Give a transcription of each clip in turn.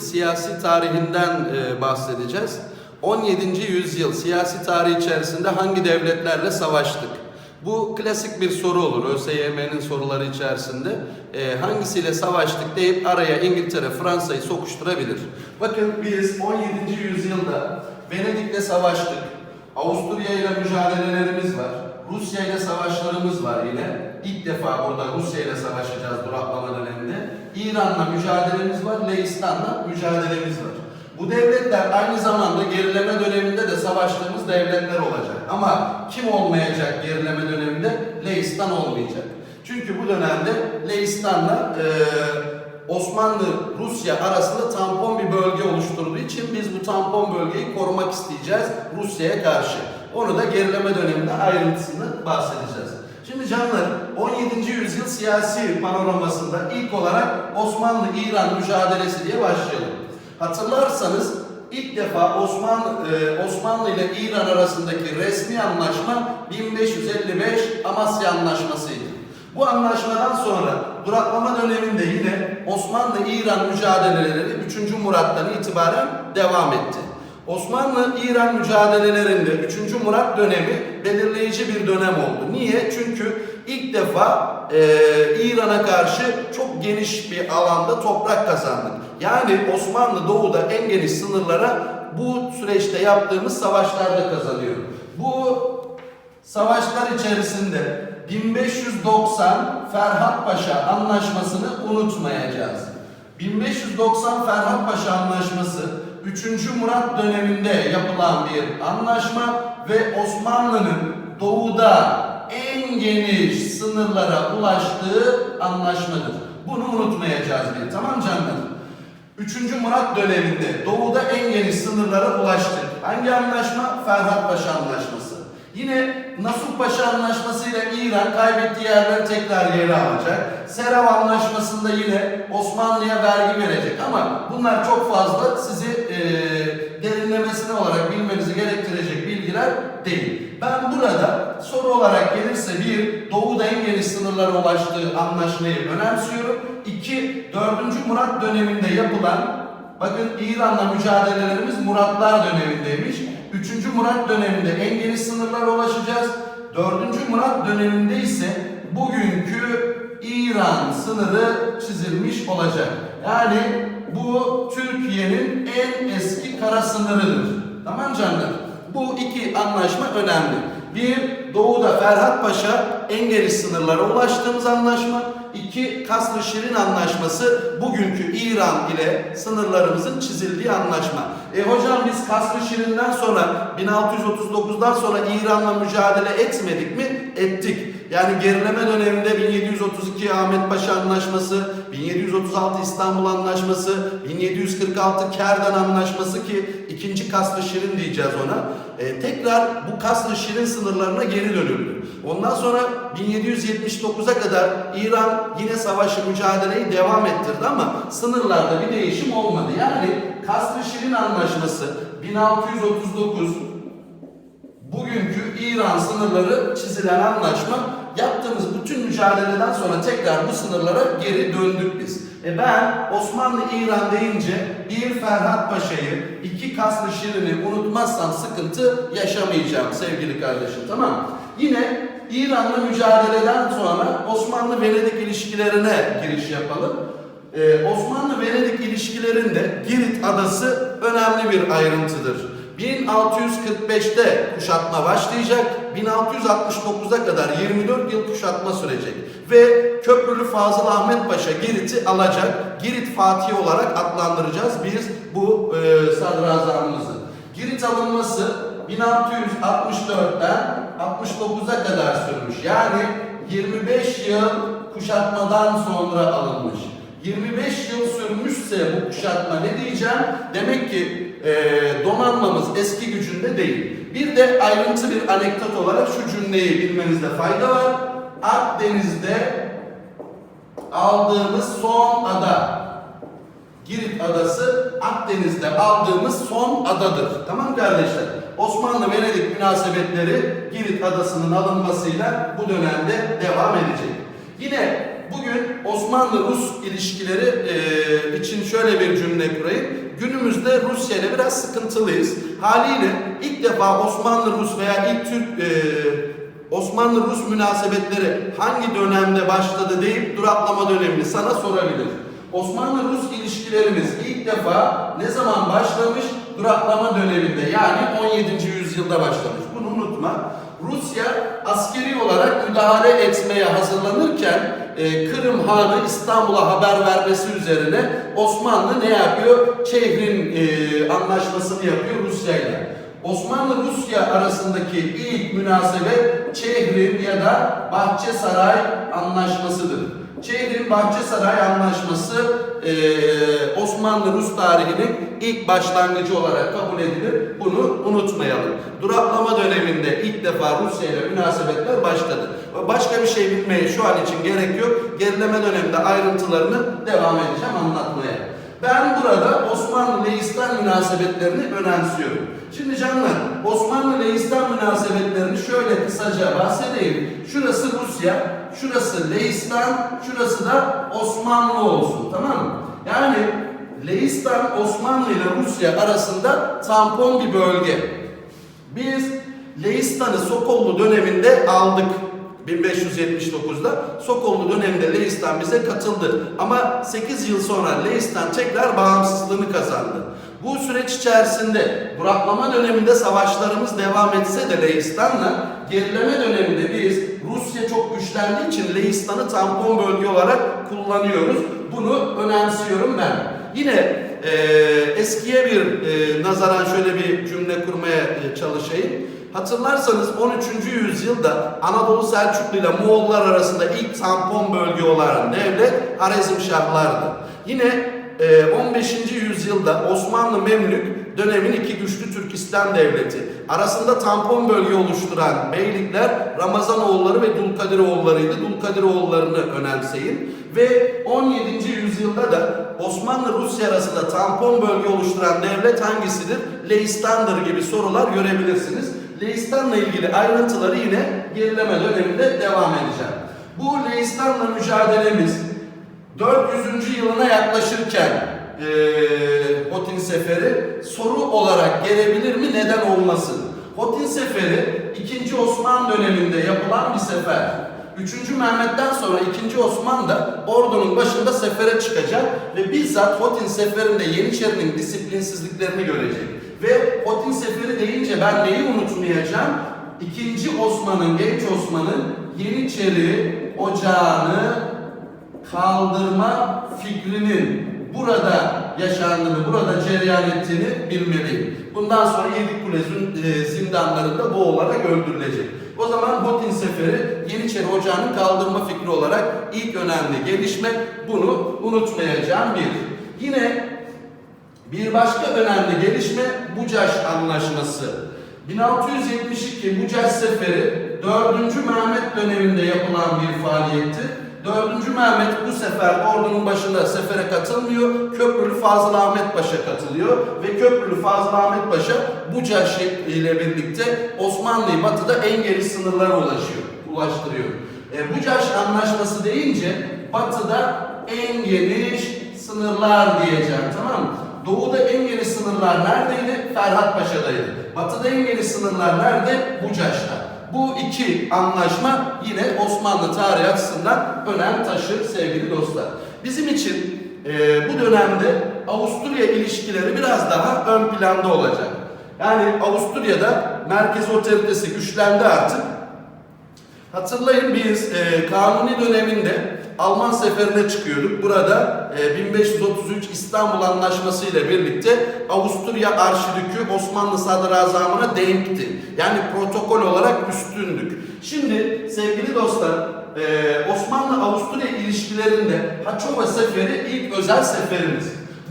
siyasi tarihinden e, bahsedeceğiz. 17. yüzyıl siyasi tarihi içerisinde hangi devletlerle savaştık? Bu klasik bir soru olur ÖSYM'nin soruları içerisinde. E, hangisiyle savaştık deyip araya İngiltere, Fransa'yı sokuşturabilir. Bakın biz 17. yüzyılda Venedik'le savaştık. Avusturya ile mücadelelerimiz var. Rusya ile savaşlarımız var yine. İlk defa burada Rusya ile savaşacağız duraklama döneminde. İran'la mücadelemiz var, Leistan'la mücadelemiz var. Bu devletler aynı zamanda gerileme döneminde de savaştığımız devletler olacak. Ama kim olmayacak gerileme döneminde? Leistan olmayacak. Çünkü bu dönemde Leistan'la eee Osmanlı-Rusya arasında tampon bir bölge oluşturduğu için biz bu tampon bölgeyi korumak isteyeceğiz Rusya'ya karşı. Onu da gerileme döneminde ayrıntısını bahsedeceğiz. Şimdi canlar 17. yüzyıl siyasi panoramasında ilk olarak Osmanlı-İran mücadelesi diye başlayalım. Hatırlarsanız ilk defa Osmanlı, e, Osmanlı ile İran arasındaki resmi anlaşma 1555 Amasya Anlaşması'ydı. Bu anlaşmadan sonra duraklama döneminde yine Osmanlı-İran mücadeleleri 3. Murat'tan itibaren devam etti. Osmanlı-İran mücadelelerinde 3. Murat dönemi belirleyici bir dönem oldu. Niye? Çünkü ilk defa e, İran'a karşı çok geniş bir alanda toprak kazandık. Yani Osmanlı doğuda en geniş sınırlara bu süreçte yaptığımız savaşlarda kazanıyor. Bu savaşlar içerisinde 1590 Ferhat Paşa anlaşmasını unutmayacağız. 1590 Ferhat Paşa anlaşması 3. Murat döneminde yapılan bir anlaşma ve Osmanlı'nın doğuda en geniş sınırlara ulaştığı anlaşmadır. Bunu unutmayacağız bir. Tamam canlar? 3. Murat döneminde doğuda en geniş sınırlara ulaştık. Hangi anlaşma? Ferhat Paşa Anlaşması. Yine Nasuh Paşa Anlaşması ile İran kaybettiği yerleri tekrar geri alacak. Serav Anlaşması'nda yine Osmanlı'ya vergi verecek. Ama bunlar çok fazla sizi e, derinlemesine olarak bilmenizi gerektirecek bilgiler değil. Ben burada soru olarak gelirse bir, Doğu'da en geniş sınırlara ulaştığı anlaşmayı önemsiyorum. İki, 4. Murat döneminde yapılan, bakın İran'la mücadelelerimiz Muratlar dönemindeymiş. 3. Murat döneminde en geniş sınırlara ulaşacağız. 4. Murat döneminde ise bugünkü İran sınırı çizilmiş olacak. Yani bu Türkiye'nin en eski kara sınırıdır. Tamam canlar? Bu iki anlaşma önemli. Bir, Doğu'da Ferhat Paşa en geniş sınırlara ulaştığımız anlaşma. İki, Kasr-ı Şirin Anlaşması bugünkü İran ile sınırlarımızın çizildiği anlaşma. E hocam biz Kasr-ı Şirin'den sonra 1639'dan sonra İran'la mücadele etmedik mi? Ettik. Yani gerileme döneminde 1732 Ahmet Paşa Anlaşması, 1736 İstanbul Anlaşması, 1746 Kerden Anlaşması ki ikinci Kasr-ı Şirin diyeceğiz ona. E, tekrar bu Kasr-ı Şirin sınırlarına geri dönüldü. Ondan sonra 1779'a kadar İran yine savaşı mücadeleyi devam ettirdi ama sınırlarda bir değişim olmadı. Yani Kasr-ı Anlaşması 1639 bugünkü İran sınırları çizilen anlaşma yaptığımız bütün mücadeleden sonra tekrar bu sınırlara geri döndük biz. E ben Osmanlı-İran deyince bir Ferhat Paşa'yı, iki Kasr-ı Şirin'i unutmazsam sıkıntı yaşamayacağım sevgili kardeşim tamam mı? Yine İran'la mücadeleden sonra Osmanlı-Venedik ilişkilerine giriş yapalım. Ee, Osmanlı-Venedik ilişkilerinde Girit adası önemli bir ayrıntıdır. 1645'te kuşatma başlayacak, 1669'a kadar 24 yıl kuşatma sürecek ve Köprülü Fazıl Ahmet Paşa Girit'i alacak. Girit Fatih olarak adlandıracağız biz bu e, sadrazamımızı. Girit alınması 1664'ten 69'a kadar sürmüş. Yani 25 yıl kuşatmadan sonra alınmış. 25 yıl sürmüşse bu kuşatma ne diyeceğim? Demek ki e, donanmamız eski gücünde değil. Bir de ayrıntı bir anekdot olarak şu cümleyi bilmenizde fayda var. Akdeniz'de aldığımız son ada. Girit adası Akdeniz'de aldığımız son adadır. Tamam kardeşler? Osmanlı-Venedik münasebetleri Girit adasının alınmasıyla bu dönemde devam edecek. Yine bugün Osmanlı-Rus ilişkileri e, için şöyle bir cümle kurayım. Günümüzde Rusya ile biraz sıkıntılıyız. Haliyle ilk defa Osmanlı-Rus veya ilk Türk e, Osmanlı-Rus münasebetleri hangi dönemde başladı deyip duraklama dönemini sana sorabilir. Osmanlı-Rus ilişkilerimiz ilk defa ne zaman başlamış? Duraklama döneminde yani 17. yüzyılda başlamış. Bunu unutma. Rusya askeri olarak müdahale etmeye hazırlanırken e, Kırım Hanı İstanbul'a haber vermesi üzerine Osmanlı ne yapıyor? Çehrin e, anlaşmasını yapıyor Rusya ile. Osmanlı-Rusya arasındaki ilk münasebet Çehrin ya da Bahçesaray Anlaşması'dır. Çehrin Bahçesaray Anlaşması eee Osmanlı-Rus tarihinin ilk başlangıcı olarak kabul edilir. Bunu unutmayalım. Duraklama döneminde ilk defa Rusya ile münasebetler başladı. Başka bir şey bilmeye şu an için gerek yok. Gerileme döneminde ayrıntılarını devam edeceğim anlatmaya. Ben burada Osmanlı-Leistan münasebetlerini önemsiyorum. Şimdi canlar, Osmanlı-Leistan münasebetlerini şöyle kısaca bahsedeyim. Şurası Rusya, şurası Leistan, şurası da Osmanlı olsun, tamam mı? Yani Leistan, Osmanlı ile Rusya arasında tampon bir bölge. Biz Leistan'ı Sokollu döneminde aldık. 1579'da Sokollu döneminde Leistan bize katıldı. Ama 8 yıl sonra Leistan tekrar bağımsızlığını kazandı. Bu süreç içerisinde duraklama döneminde savaşlarımız devam etse de Leistan'la gerileme döneminde biz Rusya çok güçlendiği için Leistan'ı tampon bölge olarak kullanıyoruz. Bunu önemsiyorum ben. Yine e, eskiye bir e, nazaran şöyle bir cümle kurmaya e, çalışayım. Hatırlarsanız 13. yüzyılda Anadolu Selçuklu ile Moğollar arasında ilk tampon bölge olan devlet Harizmşahlardı. Yine e, 15. yüzyılda Osmanlı Memlük dönemin iki güçlü Türkistan devleti arasında tampon bölge oluşturan beylikler Ramazanoğulları ve Dulkadiroğullarıydı. Dulkadiroğullarını önemseyin. Ve 17. yüzyılda da Osmanlı-Rusya arasında tampon bölge oluşturan devlet hangisidir? Leistan'dır gibi sorular görebilirsiniz. Leistan'la ilgili ayrıntıları yine gerileme döneminde devam edeceğim. Bu Leistan'la mücadelemiz 400. yılına yaklaşırken eee Hotin Seferi soru olarak gelebilir mi? Neden olmasın? Hotin Seferi 2. Osman döneminde yapılan bir sefer. 3. Mehmet'ten sonra 2. Osman da ordunun başında sefere çıkacak ve bizzat Hotin Seferi'nde Yeniçeri'nin disiplinsizliklerini görecek. Ve Hotin Seferi deyince ben neyi unutmayacağım? 2. Osman'ın, genç Osman'ın Yeniçeri ocağını kaldırma fikrinin burada yaşandığını, burada cereyan ettiğini bilmeliyim. Bundan sonra Yedikule e, zindanlarında boğularak öldürülecek. O zaman Hotin Seferi Yeniçeri Ocağı'nın kaldırma fikri olarak ilk önemli gelişme. Bunu unutmayacağım bir. Yine bir başka önemli gelişme Bucaş Anlaşması. 1672 Bucaş Seferi 4. Mehmet döneminde yapılan bir faaliyetti. 4. Mehmet bu sefer ordunun başında sefere katılmıyor. Köprülü Fazıl Ahmet Paşa katılıyor ve Köprülü Fazıl Ahmet Paşa Bucaş ile birlikte Osmanlı'yı batıda en geniş sınırlara ulaşıyor, ulaştırıyor. E, Bucaş Anlaşması deyince batıda en geniş sınırlar diyeceğim tamam mı? Doğuda en geniş sınırlar neredeydi? Ferhat Paşa'daydı. Batıda en geniş sınırlar nerede? Bucaş'ta. Bu iki anlaşma yine Osmanlı tarihi açısından önem taşır sevgili dostlar. Bizim için e, bu dönemde Avusturya ilişkileri biraz daha ön planda olacak. Yani Avusturya'da merkez otoritesi güçlendi artık. Hatırlayın biz e, Kanuni döneminde Alman seferine çıkıyorduk. Burada e, 1533 İstanbul Anlaşması ile birlikte Avusturya Arşidükü Osmanlı Sadrazamına denkti. Yani protokol olarak üstündük. Şimdi sevgili dostlar e, Osmanlı-Avusturya ilişkilerinde Haçova Seferi ilk özel seferimiz.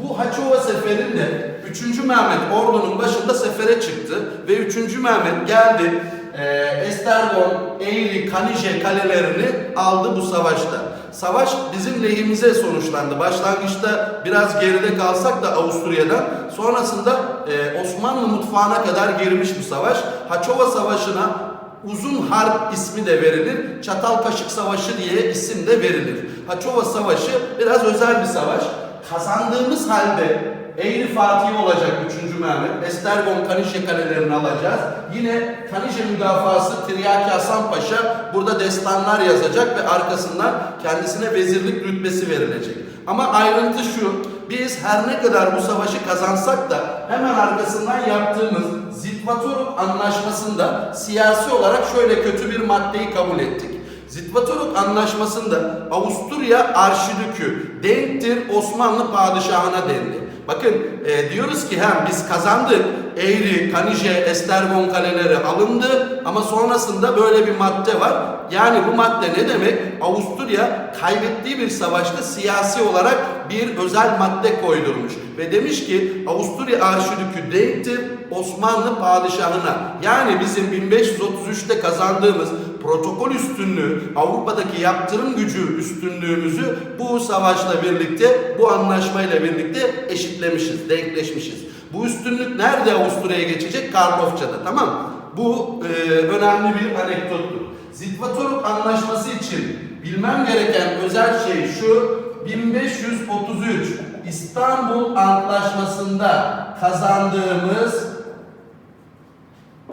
Bu Haçova Seferi'nde 3. Mehmet ordunun başında sefere çıktı ve 3. Mehmet geldi e, Estergon, Eğri, Kanije kalelerini aldı bu savaşta. Savaş bizim lehimize sonuçlandı. Başlangıçta biraz geride kalsak da Avusturya'dan sonrasında e, Osmanlı mutfağına kadar girmiş bu savaş. Haçova Savaşı'na Uzun Harp ismi de verilir. Çatal Kaşık Savaşı diye isim de verilir. Haçova Savaşı biraz özel bir savaş. Kazandığımız halde Eğri Fatih olacak 3. Mehmet. Estergon Kanişe kalelerini alacağız. Yine Kanişe müdafası Tiryaki Hasan Paşa burada destanlar yazacak ve arkasından kendisine vezirlik rütbesi verilecek. Ama ayrıntı şu, biz her ne kadar bu savaşı kazansak da hemen arkasından yaptığımız Zitvatoruk anlaşmasında siyasi olarak şöyle kötü bir maddeyi kabul ettik. Zitvatoruk anlaşmasında Avusturya Arşidükü denktir Osmanlı padişahına dendi. Bakın e, diyoruz ki hem biz kazandık. Eğri, Kanije, Estergon kaleleri alındı ama sonrasında böyle bir madde var. Yani bu madde ne demek? Avusturya kaybettiği bir savaşta siyasi olarak bir özel madde koydurmuş ve demiş ki Avusturya Arşidükü denktir Osmanlı padişahına. Yani bizim 1533'te kazandığımız protokol üstünlüğü, Avrupa'daki yaptırım gücü üstünlüğümüzü bu savaşla birlikte, bu anlaşmayla birlikte eşitlemişiz, denkleşmişiz. Bu üstünlük nerede Avusturya'ya geçecek? Karlofça'da, tamam? Bu e, önemli bir anekdottur. Zitvatoruk anlaşması için bilmem gereken özel şey şu, 1533 İstanbul Antlaşması'nda kazandığımız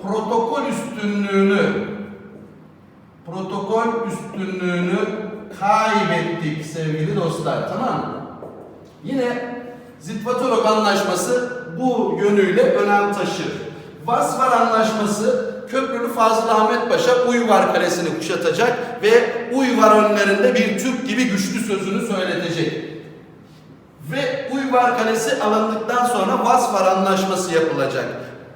protokol üstünlüğünü protokol üstünlüğünü kaybettik sevgili dostlar tamam mı? Yine Zitvatorok Anlaşması bu yönüyle önem taşır. Vasvar Anlaşması Köprülü Fazıl Ahmet Paşa Uyvar Kalesi'ni kuşatacak ve Uyvar önlerinde bir Türk gibi güçlü sözünü söyletecek. Ve Uyvar Kalesi alındıktan sonra Vasfar Anlaşması yapılacak.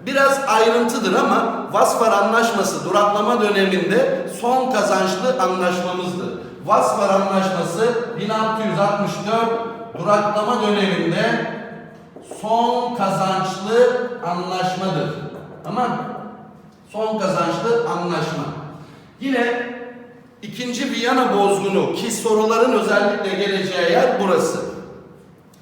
Biraz ayrıntıdır ama Vasfar Anlaşması duraklama döneminde son kazançlı anlaşmamızdır. Vasfar Anlaşması 1664 duraklama döneminde son kazançlı anlaşmadır. Tamam? Son kazançlı anlaşma. Yine ikinci Viyana bozgunu ki soruların özellikle geleceği yer burası.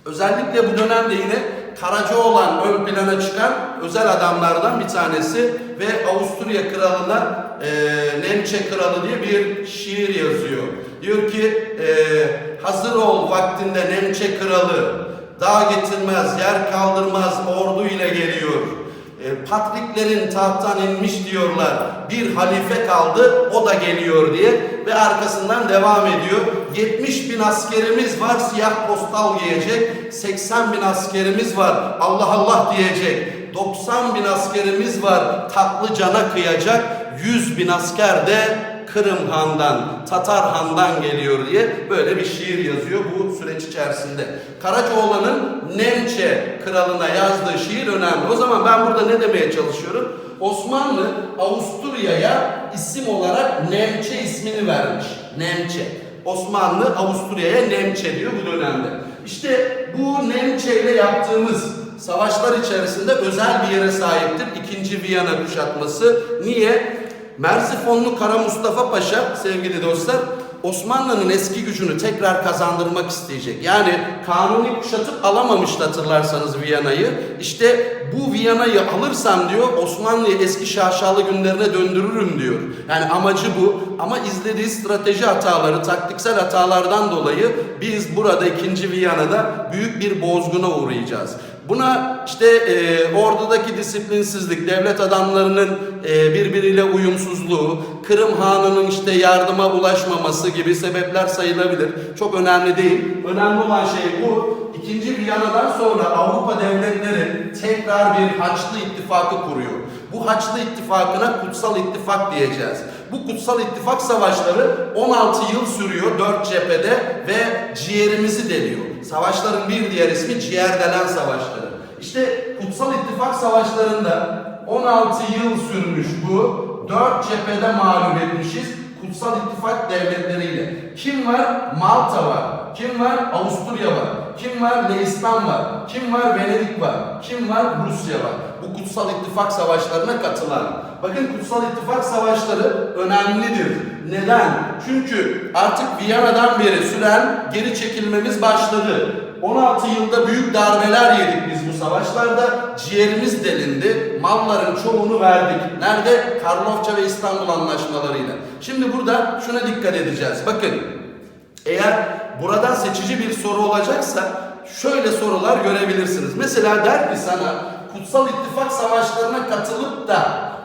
Özellikle bu dönemde yine Karacaoğlan ön plana çıkan özel adamlardan bir tanesi ve Avusturya kralına e, Nemçe kralı diye bir şiir yazıyor. Diyor ki e, hazır ol vaktinde Nemçe kralı dağ getirmez yer kaldırmaz ordu ile geliyor. E, Patriklerin tahttan inmiş diyorlar. Bir halife kaldı o da geliyor diye ve arkasından devam ediyor. 70 bin askerimiz var siyah postal giyecek. 80 bin askerimiz var Allah Allah diyecek. 90 bin askerimiz var tatlı cana kıyacak. 100 bin asker de Kırım Han'dan, Tatar Han'dan geliyor diye böyle bir şiir yazıyor bu süreç içerisinde. Karacaoğlan'ın Nemçe kralına yazdığı şiir önemli. O zaman ben burada ne demeye çalışıyorum? Osmanlı Avusturya'ya isim olarak Nemçe ismini vermiş. Nemçe. Osmanlı Avusturya'ya Nemçe diyor bu dönemde. İşte bu Nemçe ile yaptığımız savaşlar içerisinde özel bir yere sahiptir. İkinci Viyana kuşatması. Niye? Merzifonlu Kara Mustafa Paşa sevgili dostlar Osmanlı'nın eski gücünü tekrar kazandırmak isteyecek. Yani kanuni kuşatıp alamamıştı hatırlarsanız Viyana'yı. İşte bu Viyana'yı alırsam diyor Osmanlı'yı eski şaşalı günlerine döndürürüm diyor. Yani amacı bu ama izlediği strateji hataları, taktiksel hatalardan dolayı biz burada 2. Viyana'da büyük bir bozguna uğrayacağız. Buna işte e, ordudaki disiplinsizlik, devlet adamlarının e, birbiriyle uyumsuzluğu, Kırım Hanı'nın işte yardıma ulaşmaması gibi sebepler sayılabilir. Çok önemli değil. Önemli olan şey bu. İkinci Viyana'dan sonra Avrupa devletleri tekrar bir Haçlı ittifakı kuruyor. Bu Haçlı ittifakına Kutsal İttifak diyeceğiz. Bu Kutsal İttifak savaşları 16 yıl sürüyor dört cephede ve ciğerimizi deliyor. Savaşların bir diğer ismi ciğer delen savaşları. İşte Kutsal İttifak savaşlarında 16 yıl sürmüş bu. Dört cephede mağlup etmişiz. Kutsal İttifak devletleriyle. Kim var? Malta var. Kim var? Avusturya var. Kim var? Leistan var. Kim var? Venedik var. Kim var? Rusya var. Bu Kutsal İttifak savaşlarına katılan. Bakın Kutsal İttifak savaşları önemlidir. Neden? Çünkü artık Viyana'dan beri süren geri çekilmemiz başladı. 16 yılda büyük darbeler yedik biz bu savaşlarda. Ciğerimiz delindi. Malların çoğunu verdik. Nerede? Karlofça ve İstanbul anlaşmalarıyla. Şimdi burada şuna dikkat edeceğiz. Bakın Eğer buradan seçici bir soru olacaksa şöyle sorular görebilirsiniz. Mesela der ki sana Kutsal İttifak savaşlarına katılıp da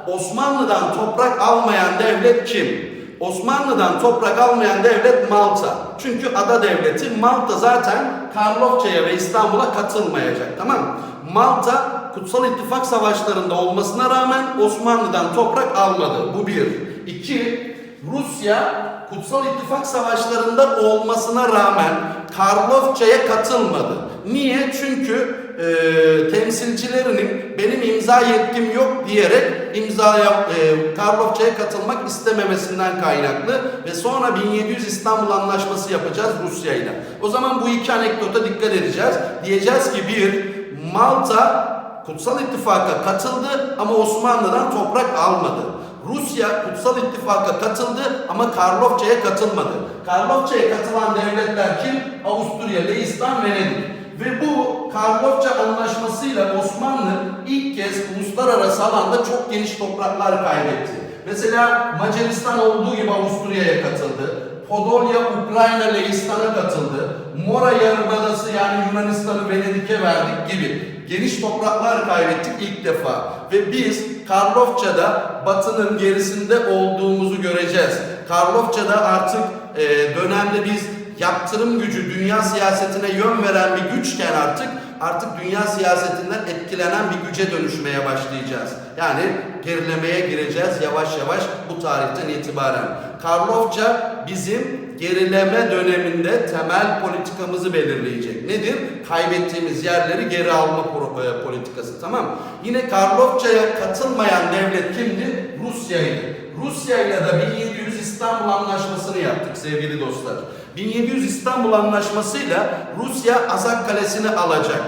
Osmanlı'dan toprak almayan devlet kim? Osmanlı'dan toprak almayan devlet Malta. Çünkü ada devleti Malta zaten Karlofça'ya ve İstanbul'a katılmayacak tamam? Malta Kutsal İttifak savaşlarında olmasına rağmen Osmanlı'dan toprak almadı. Bu bir. İki, Rusya Kutsal İttifak savaşlarında olmasına rağmen Karlofça'ya katılmadı. Niye? Çünkü e, temsilcilerinin benim imza yetkim yok diyerek imzaya e, Karlofça'ya katılmak istememesinden kaynaklı ve sonra 1700 İstanbul Anlaşması yapacağız Rusya ile. O zaman bu iki anekdota dikkat edeceğiz. Diyeceğiz ki bir Malta Kutsal İttifak'a katıldı ama Osmanlı'dan toprak almadı. Rusya Kutsal İttifak'a katıldı ama Karlofça'ya katılmadı. Karlofça'ya katılan devletler kim? Avusturya, Leistan, Venedik. Ve bu Karlofça anlaşmasıyla Osmanlı ilk kez uluslararası alanda çok geniş topraklar kaybetti. Mesela Macaristan olduğu gibi Avusturya'ya katıldı. Podolya Ukrayna Leistan'a katıldı. Mora Yarımadası yani Yunanistan'ı Venedik'e verdik gibi geniş topraklar kaybettik ilk defa. Ve biz Karlofça'da Batı'nın gerisinde olduğumuzu göreceğiz. Karlofça'da artık e, dönemde biz yaptırım gücü, dünya siyasetine yön veren bir güçken artık artık dünya siyasetinden etkilenen bir güce dönüşmeye başlayacağız. Yani gerilemeye gireceğiz yavaş yavaş bu tarihten itibaren. Karlofça bizim gerileme döneminde temel politikamızı belirleyecek. Nedir? Kaybettiğimiz yerleri geri alma e, politikası tamam? Yine Karlofça'ya katılmayan devlet kimdi? Rusya'ydı. Rusya ile de 1700 İstanbul Anlaşması'nı yaptık sevgili dostlar. 1700 İstanbul Anlaşması'yla Rusya Azak Kalesi'ni alacak.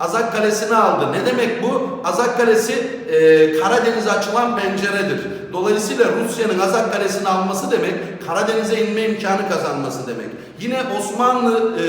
Azak Kalesi'ni aldı. Ne demek bu? Azak Kalesi e, Karadeniz'e açılan penceredir. Dolayısıyla Rusya'nın Azak Kalesi'ni alması demek Karadeniz'e inme imkanı kazanması demek. Yine Osmanlı e,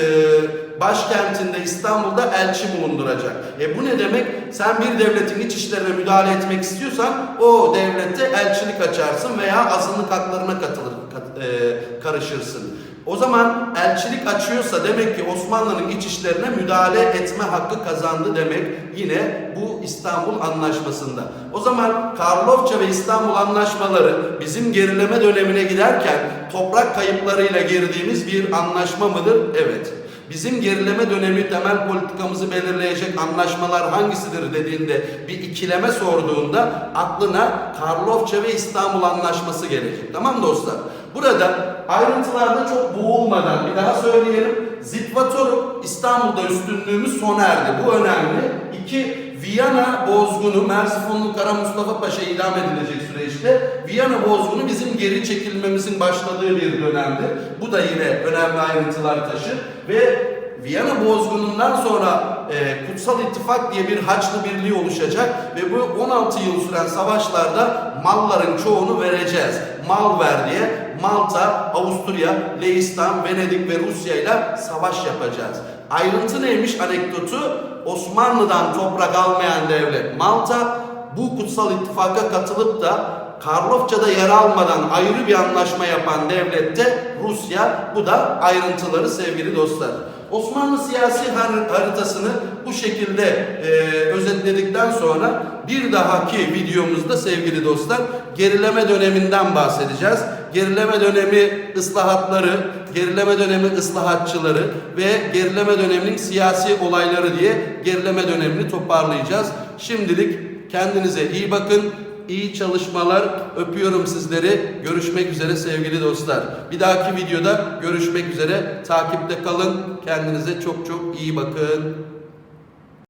başkentinde İstanbul'da elçi bulunduracak. E bu ne demek? Sen bir devletin iç işlerine müdahale etmek istiyorsan o devlette elçilik açarsın veya azınlık haklarına katılır, kat- e, karışırsın. O zaman elçilik açıyorsa demek ki Osmanlı'nın iç işlerine müdahale etme hakkı kazandı demek yine bu İstanbul Anlaşması'nda. O zaman Karlofça ve İstanbul Anlaşmaları bizim gerileme dönemine giderken toprak kayıplarıyla girdiğimiz bir anlaşma mıdır? Evet. Bizim gerileme dönemi temel politikamızı belirleyecek anlaşmalar hangisidir dediğinde bir ikileme sorduğunda aklına Karlofça ve İstanbul Anlaşması gelecek. Tamam dostlar? Burada ayrıntılarda çok boğulmadan bir daha söyleyelim. Zitvatoruk İstanbul'da üstünlüğümüz sona erdi. Bu önemli. İki, Viyana bozgunu, Merzifonlu Kara Mustafa Paşa idam edilecek süreçte Viyana bozgunu bizim geri çekilmemizin başladığı bir dönemdir. Bu da yine önemli ayrıntılar taşır ve Viyana bozgunundan sonra e, Kutsal İttifak diye bir Haçlı Birliği oluşacak ve bu 16 yıl süren savaşlarda malların çoğunu vereceğiz. Mal ver diye Malta, Avusturya, Leistan, Venedik ve Rusya ile savaş yapacağız. Ayrıntı neymiş anekdotu? Osmanlı'dan toprak almayan devlet Malta bu kutsal ittifaka katılıp da Karlofça'da yer almadan ayrı bir anlaşma yapan devlet de Rusya. Bu da ayrıntıları sevgili dostlar. Osmanlı siyasi har- haritasını bu şekilde e, özetledikten sonra bir dahaki videomuzda sevgili dostlar gerileme döneminden bahsedeceğiz. Gerileme dönemi ıslahatları, gerileme dönemi ıslahatçıları ve gerileme döneminin siyasi olayları diye gerileme dönemini toparlayacağız. Şimdilik kendinize iyi bakın. İyi çalışmalar. Öpüyorum sizleri. Görüşmek üzere sevgili dostlar. Bir dahaki videoda görüşmek üzere. Takipte kalın. Kendinize çok çok iyi bakın.